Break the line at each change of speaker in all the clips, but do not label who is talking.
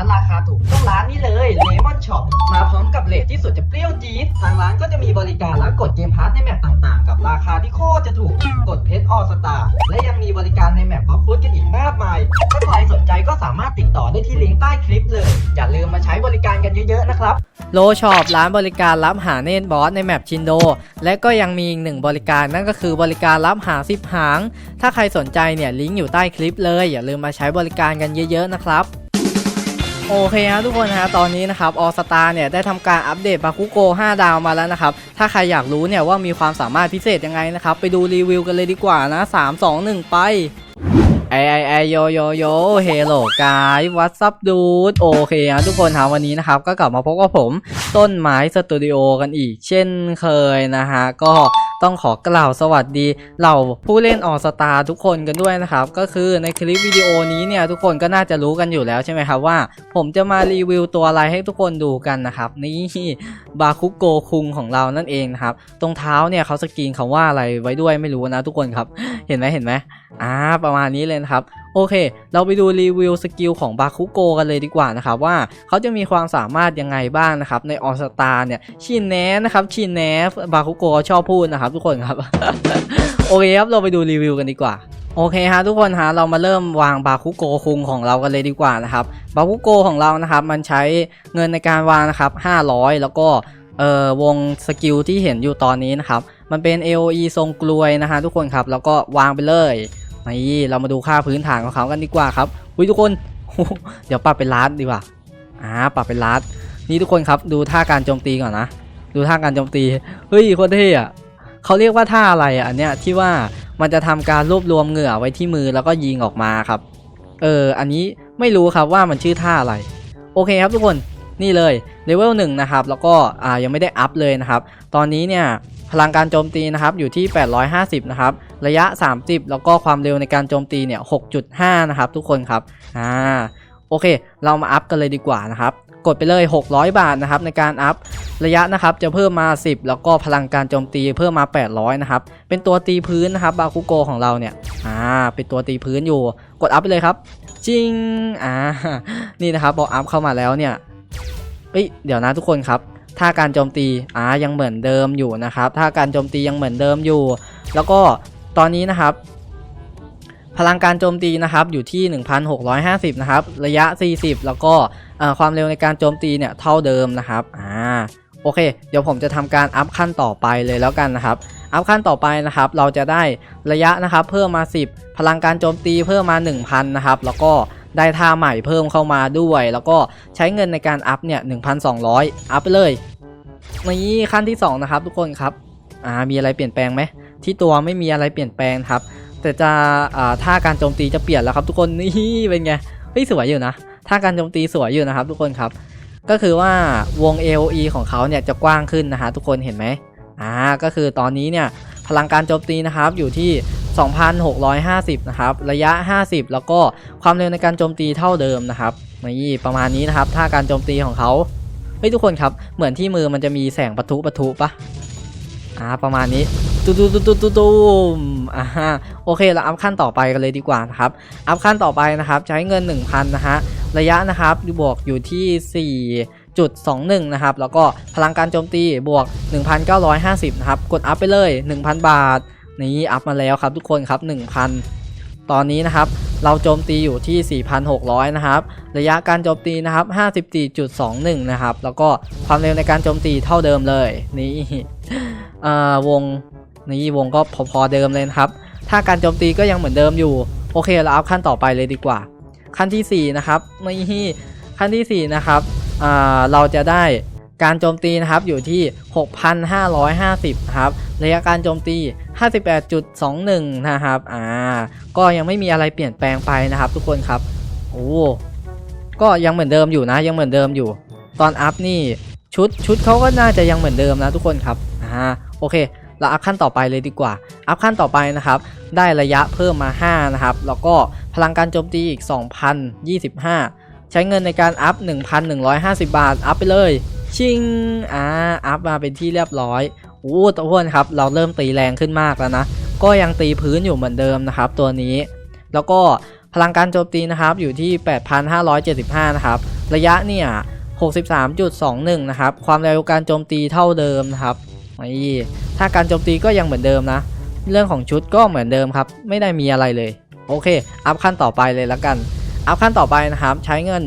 านราคาถูกต้องร้านนี้เลยเลมอนช็อปมาพร้อมกับเลทที่สุดจะเปรี้ยวจี๊ดทางร้านก็จะมีบริการรับกดเกมพาร์ทในแมปต่างๆ กับราคาที่โคตรจะถูกกดเพชรออสตาและยังมีบริการในแมปบล็อกฟุตกันอีกมากมาย ถ้าใครสนใจก็สามารถติดต่อได้ที่ลิงก์ใต้คลิปเลย อย่าลืมมาใช้บริการกันเยอะๆนะครับโลช็อปร้านบริการรับหาเนตบอสในแมปชินโด และก็ยังมีอีกหนึ่งบริการนั่นก็คือบริการรับหาสิบหาง ถ้าใครสนใจเนี่ยลิงก์อยู่ใต้คลิปเลย อย่าลืมมาใช้บริการกันเยอะๆนะครับ โอเคฮะทุกคนฮะตอนนี้นะครับออสตาเนี่ยได้ทำการอัปเดตบาคุโก5 ดาวมาแล้วนะครับ ถ้าใครอยากรู้เนี่ยว่ามีความสามารถพิเศษยังไงนะครับ ไปดูรีวิวกันเลยดีกว่านะ 3 2 1 ไปไอไอไอโยโยโยเฮลโลกายวัตซับดูดโอเคฮะทุกคนครับวันนี้นะครับ ก็กลับมาพบกับผมต้นไม้สตูดิโอกันอีก เช่นเคยนะฮะก็ ต้องขอกล่าวสวัสดีเหล่าผู้เล่นออสตาทุกคนกันด้วยนะครับ ก็คือในคลิปวิดีโอนี้เนี่ยทุกคนก็น่าจะรู้กันอยู่แล้วใช่ไหมครับว่า ผมจะมารีวิวตัวอะไรให้ทุกคนดูกันนะครับนี่บาคุโกคุงของเรานั่นเองนะครับตรงเท้าเนี่ยเขาสกรีนคาว่าอะไรไว้ด้วยไม่รู้นะทุกคนครับ เห็นไหมเห็นไหมอ่าประมาณนี้เลยนะครับโอเค เราไปดูรีวิวสกิลของบาคุโกกันเลยดีกว่านะครับว่าเขาจะมีความสามารถยังไงบ้างนะครับในออสตาเนี่ยชินแนนะครับชินแนบาคุโกชอบพูดนะครับ ทุกคนครับ โอเคครับเราไปดูรีวิวกันดีกว่าโอเคฮะทุกคนฮะเรามาเริ่มวางบาคุโกคุงของเรากันเลยดีกว่านะครับบาคุโกของเรานะครับมันใช้เงินในการวางนะครับ500 แล้วก็เอ่อวงสกิลที่เห็นอยู่ตอนนี้นะครับมันเป็น AOE ทรงกลวยนะฮะทุกคนครับแล้วก็วางไปเลย นี่เรามาดูค่าพื้นฐานของเขากันดีกว่าครับอุ้ยทุกคนเดี๋ยวปรับเป็นล้านดีกว่าอ่าปรับเป็นล้านนี่ทุกคนครับดูท่าการโจมตีก่อนนะดูท่าการโจมตีเฮ้ยโคตรเท่อะเขาเรียกว่าท่าอะไรอะอันเนี้ยที่ว่ามันจะทำการรวบรวมเหงื่อไว้ที่มือแล้วก็ยิงออกมาครับ เอออันนี้ไม่รู้ครับว่ามันชื่อท่าอะไร โอเคครับทุกคนนี่เลยเลเวลหนึ่งนะครับแล้วก็อ่ายังไม่ได้อัพเลยนะครับ ตอนนี้เนี่ยพลังการโจมตีนะครับอยู่ที่ 850 นะครับ ระยะ 30 แล้วก็ความเร็วในการโจมตีเนี่ย6.5 นะครับทุกคนครับอ่าโอเค เรามาอัพกันเลยดีกว่านะครับกดไปเลย 600 บาทนะครับในการอัพระยะนะครับจะเพิ่มมา 10 แล้วก็พลังการโจมตีเพิ่มมา 800 นะครับ เป็นตัวตีพื้นนะครับบาคุโกของเราเนี่ยอ่าเป็นตัวตีพื้นอยู่ กดอัพไปเลยครับจริงอ่านี่นะครับพออัพเข้ามาแล้วเนี่ยเอ้ยเดี๋ยวนะทุกคนครับถ้าการโจมตีอ่ายังเหมือนเดิมอยู่นะครับถ้าการโจมตียังเหมือนเดิมอยู่ แล้วก็ ตอนนี้นะครับ พลังการโจมตีนะครับอยู่ที่ 1,650 นะครับ ระยะ 40 แล้วก็ความเร็วในการโจมตีเนี่ยเท่าเดิมนะครับอ่าโอเค เดี๋ยวผมจะทำการอัพขั้นต่อไปเลยแล้วกันนะครับ อัพขั้นต่อไปนะครับ เราจะได้ระยะนะครับ เพิ่มมา 10 พลังการโจมตีเพิ่มมา 1,000 นะครับ แล้วก็ได้ท่าใหม่เพิ่มเข้ามาด้วย แล้วก็ใช้เงินในการอัพเนี่ย1,200 อัพไปเลยนี่ขั้นที่ 2 นะครับทุกคนครับ อ่า มีอะไรเปลี่ยนแปลงไหม ที่ตัวไม่มีอะไรเปลี่ยนแปลงครับ แต่จะท่าการโจมตีจะเปลี่ยนแล้วครับ ทุกคนนี่เป็นไงเฮ้ยสวยอยู่นะท่าการโจมตีสวยอยู่นะครับ ทุกคนครับ ก็คือว่าวง AOE ของเขาเนี่ยจะกว้างขึ้นนะฮะทุกคนเห็นไหมอ่าก็คือตอนนี้เนี่ยพลังการโจมตีนะครับอยู่ที่ 2,650 นะครับ ระยะ 50 แล้วก็ความเร็วในการโจมตีเท่าเดิมนะครับนี่ประมาณนี้นะครับท่าการโจมตีของเขาเฮ้ยทุกคนครับ เหมือนที่มือมันจะมีแสงปะทุปะทุปะ อ่าประมาณนี้ตุ้มตูตูตูตูตูมอ่าฮะโอเคเราอัพขั้นต่อไปกันเลยดีกว่านะครับอัพขั้นต่อไปนะครับใช้เงิน 1,000นะฮะระยะนะครับบวกอยู่ที่ 4.21 นะครับ แล้วก็พลังการโจมตีบวก 1,950 นะครับ กดอัพไปเลย 1,000 บาท นี้อัพมาแล้วครับทุกคนครับ 1,000 ตอนนี้นะครับ เราโจมตีอยู่ที่ 4,600 นะครับ ระยะการโจมตีนะครับ 54.21 นะครับ แล้วก็ความเร็วในการโจมตีเท่าเดิมเลย นี่อ่าวงนี่วงก็พอๆเดิมเลยนะครับ ถ้าการโจมตีก็ยังเหมือนเดิมอยู่ โอเค เราอัพขั้นต่อไปเลยดีกว่า ขั้นทีสี่4 นะครับนี่ขั้นทีสี่4 นะครับอ่าเราจะได้ การโจมตีนะครับอยู่ที่ 6,550นะครับระยะการโจมตี 58.21 นะครับอ่าก็ยังไม่มีอะไรเปลี่ยนแปลงไปนะครับทุกคนครับโอ้ก็ยังเหมือนเดิมอยู่นะยังเหมือนเดิมอยู่ ตอนอัพนี่ชุดชุดเขาก็น่าจะยังเหมือนเดิมนะทุกคนครับอ่าโอเคเราอัพขั้นต่อไปเลยดีกว่า อัพขั้นต่อไปนะครับ ได้ระยะเพิ่มมา 5 นะครับ แล้วก็พลังการโจมตีอีก 2,025 ใช้เงินในการอัพ 1,150 บาท อัพไปเลย ชิงอ่าอัพมาเป็นที่เรียบร้อยโอ้ตัวอ้วนครับ เราเริ่มตีแรงขึ้นมากแล้วนะ ก็ยังตีพื้นอยู่เหมือนเดิมนะครับ ตัวนี้ แล้วก็พลังการโจมตีนะครับอยู่ที่ 8,575 นะครับ ระยะเนี่ย 63.21 นะครับ ความเร็วการโจมตีเท่าเดิมนะครับนี่ถ้าการโจมตีก็ยังเหมือนเดิมนะ เรื่องของชุดก็เหมือนเดิมครับ ไม่ได้มีอะไรเลย โอเค อัพขั้นต่อไปเลยแล้วกัน อัพขั้นต่อไปนะครับ ใช้เงิน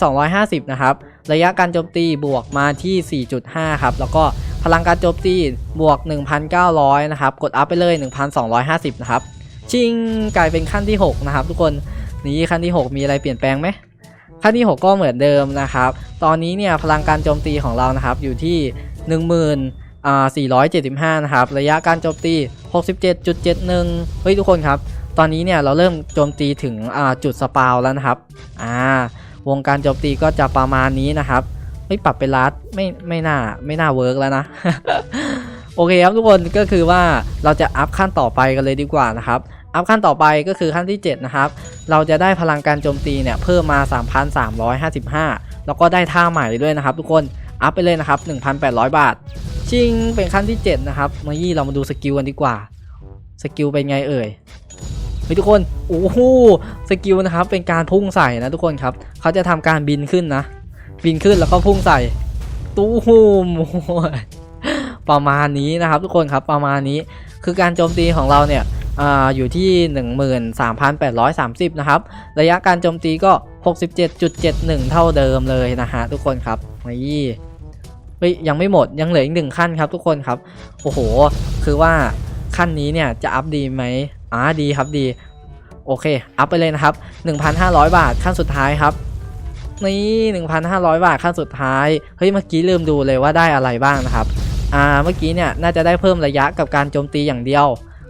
1,250 นะครับ ระยะการโจมตีบวกมาที่ 4.5 ครับ แล้วก็พลังการโจมตีบวก 1,900 นะครับ กดอัพไปเลย 1,250 นะครับ ชิงกลายเป็นขั้นที่ 6 นะครับ ทุกคน นี่ขั้นที่ 6 มีอะไรเปลี่ยนแปลงไหม ขั้นที่ 6 ก็เหมือนเดิมนะครับ ตอนนี้เนี่ยพลังการโจมตีของเรานะครับอยู่ที่ 10,000 475 นะครับ ระยะการโจมตี 67.71 เฮ้ย ทุกคนครับ ตอนนี้เนี่ยเราเริ่มโจมตีถึงจุดสปาวแล้วนะครับ อ่า วงการโจมตีก็จะประมาณนี้นะครับ ไม่ปรับเป็นลัดไม่ไม่น่าไม่น่าเวิร์กแล้วนะ โอเคครับทุกคนก็คือว่าเราจะอัพขั้นต่อไปกันเลยดีกว่านะครับอัพขั้นต่อไปก็คือขั้นที่ 7 นะครับ เราจะได้พลังการโจมตีเนี่ยเพิ่มมา 3,355 แล้วก็ได้ท่าใหม่ด้วยนะครับ ทุกคนอัพไปเลยนะครับ 1,800 บาท ชิงเป็นขั้นที่ 7 นะครับมายี่เรามาดูสกิลกันดีกว่า สกิลเป็นไงเอ่ย ฮ้ยทุกคนโอ้โหสกิลนะครับเป็นการพุ่งใส่นะทุกคนครับเขาจะทำการบินขึ้นนะ บินขึ้นแล้วก็พุ่งใส่ตู้หูมประมาณนี้นะครับทุกคนครับประมาณนี้คือการโจมตีของเราเนี่ยออยู่ที่ 13,830 นะครับ ระยะการโจมตีก็ 67.71 เท่าเดิมเลยนะฮะทุกคนครับนี่เฮ้ยยังไม่หมดยังเหลืออีกหนึ่งขั้นครับทุกคนครับ โอ้โห คือว่าขั้นนี้เนี่ยจะอัพดีไหม อ่าดีครับดี โอเค อัพไปเลยนะครับ 1,500 บาทขั้นสุดท้ายครับ นี่1,500 บาทขั้นสุดท้าย เฮ้ยเมื่อกี้ลืมดูเลยว่าได้อะไรบ้างนะครับ อ่าเมื่อกี้เนี่ยน่าจะได้เพิ่มระยะกับการโจมตีอย่างเดียว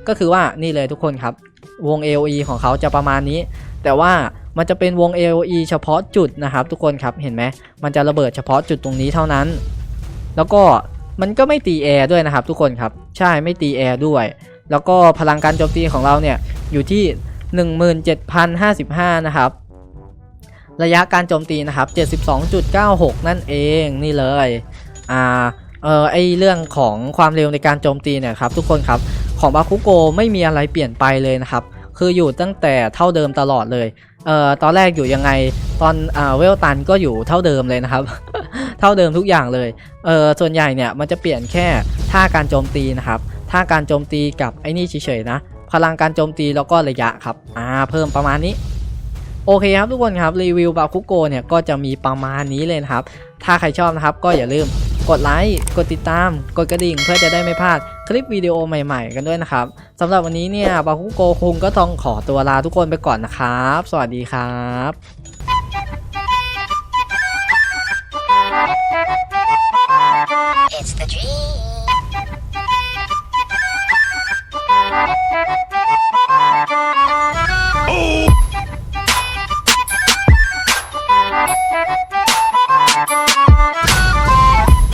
ก็คือว่านี่เลยทุกคนครับ วง AOE ของเขาจะประมาณนี้ แต่ว่ามันจะเป็นวง AOE เฉพาะจุดนะครับ ทุกคนครับเห็นไหมมันจะระเบิดเฉพาะจุดตรงนี้เท่านั้น แล้วก็มันก็ไม่ตีแอร์ด้วยนะครับ ทุกคนครับ ใช่ไม่ตีแอร์ด้วย แล้วก็พลังการโจมตีของเราเนี่ยอยู่ที่ 17,055 นะครับ ระยะการโจมตีนะครับ 72.96 นั่นเองนี่เลยอ่าเออไอเรื่องของความเร็วในการโจมตีเนี่ยครับทุกคนครับของบาคุโกไม่มีอะไรเปลี่ยนไปเลยนะครับ คืออยู่ตั้งแต่เท่าเดิมตลอดเลยเอ่อตอนแรกอยู่ยังไงตอนอ่าเวลตันก็อยู่เท่าเดิมเลยนะครับ เท่าเดิมทุกอย่างเลยเอ่อส่วนใหญ่เนี่ยมันจะเปลี่ยนแค่ท่าการโจมตีนะครับ ท่าการโจมตีกับไอ้นี่เฉยๆนะ พลังการโจมตีแล้วก็ระยะครับ อ่า เพิ่มประมาณนี้ โอเคครับทุกคนครับ รีวิวบาคุโกเนี่ยก็จะมีประมาณนี้เลยนะครับ ถ้าใครชอบนะครับก็อย่าลืมกดไลค์ กดติดตาม กดกระดิ่งเพื่อจะได้ไม่พลาดคลิปวิดีโอใหม่ๆ กันด้วยนะครับสำหรับวันนี้เนี่ยบาคุโกคงก็ต้องขอตัวลาทุกคนไปก่อนนะครับ สวัสดีครับ
It's the dream.